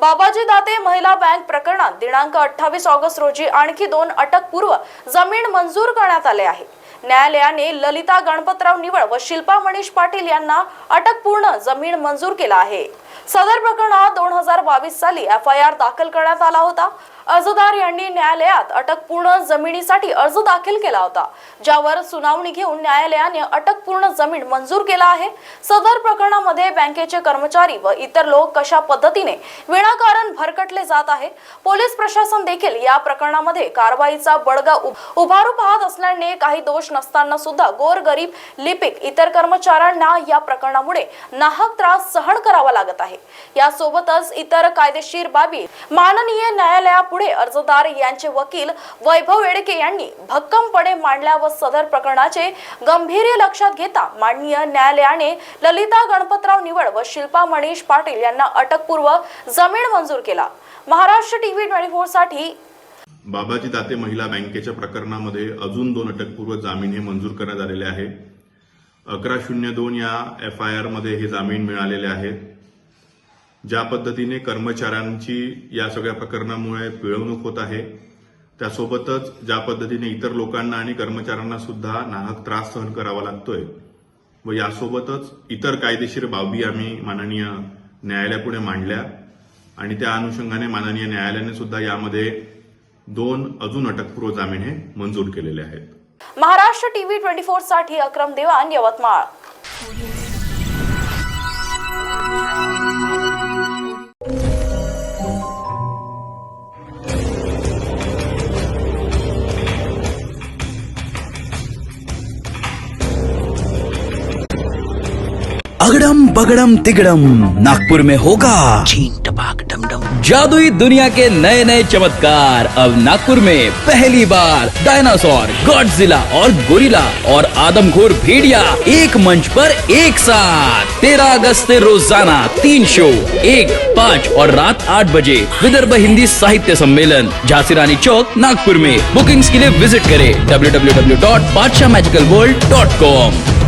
बाबाजी दाते महिला बँक प्रकरणात दिनांक अठ्ठावीस ऑगस्ट रोजी आणखी दोन अटकपूर्व जमीन मंजूर करण्यात आले आहे. न्यायालयाने ललिता गणपतराव निवळ व शिल्पा मनीष पाटील यांना अटकपूर्ण जमीन मंजूर केला आहे. सदर प्रकरणात दोन हजार बावीस साली एफ आय आर दाखल करण्यात आला होता. अर्जदार यांनी न्यायालयात अटकपूर्ण जमिनीसाठी अर्ज दाखल केला होता ज्यावर सुनावणी घेऊन न्यायालयाने अटकपूर्ण जमीन मंजूर केला आहे. सदर प्रकरणामध्ये बँकेचे कर्मचारी व इतर लोक कशा पद्धतीने विनाकारण भरकटले जात आहे पोलीस प्रशासन देखील या प्रकरणामध्ये कारवाईचा बडगा उ- उभारू पाहत असल्याने काही दोष नसताना सुद्धा गोरगरीब लिपिक इतर कर्मचाऱ्यांना या प्रकरणामुळे नाहक त्रास सहन करावा लागत आहे. यासोबतच इतर कायदेशीर बाबी माननीय न्यायालयापुढे अर्जदार यांचे वकील वैभव येडके यांनी भक्कमपणे मांडल्या व सदर प्रकरणाचे गंभीर्य लक्षात घेता माननीय न्यायालयाने ललिता गणपतराव निवड व शिल्पा मनीष पाटील यांना अटकपूर्व जमीन मंजूर केला. महाराष्ट्र टीव्ही ट्वेंटी फोरसाठी बाबाजी दाते महिला बँकेच्या प्रकरणामध्ये अजून दोन अटकपूर्व जामीन हे मंजूर करण्यात आलेले आहे. अकरा शून्य दोन या एफ आय आरमध्ये हे जामीन मिळालेले आहेत. ज्या पद्धतीने कर्मचाऱ्यांची या सगळ्या प्रकरणामुळे पिळवणूक होत आहे त्यासोबतच ज्या पद्धतीने इतर लोकांना आणि कर्मचाऱ्यांना सुद्धा नाहक त्रास सहन करावा लागतोय व यासोबतच इतर कायदेशीर बाबी आम्ही माननीय न्यायालयापुढे मांडल्या आणि त्या अनुषंगाने माननीय न्यायालयाने सुद्धा यामध्ये दोन अजून अटकपूर्व जामीन हे मंजूर केलेले आहेत. महाराष्ट्र टीव्ही ट्वेंटी फोरसाठी अक्रम देवान यवतमाळ. अगड़म बगड़म तिगड़म नागपुर में होगा। जादुई दुनिया के नए नए चमत्कार। अब नागपुर में पहली बार डायनासोर, गॉडजिला और गोरिला और आदमखोर भेड़िया एक मंच पर एक साथ। तेरह अगस्त से रोज़ाना तीन शो, एक, पाँच और रात आठ बजे विदर्भ हिंदी साहित्य सम्मेलन झांसी रानी चौक, नागपुर में। बुकिंग्स के लिए विज़िट करें www.badshaahmagicalworld.com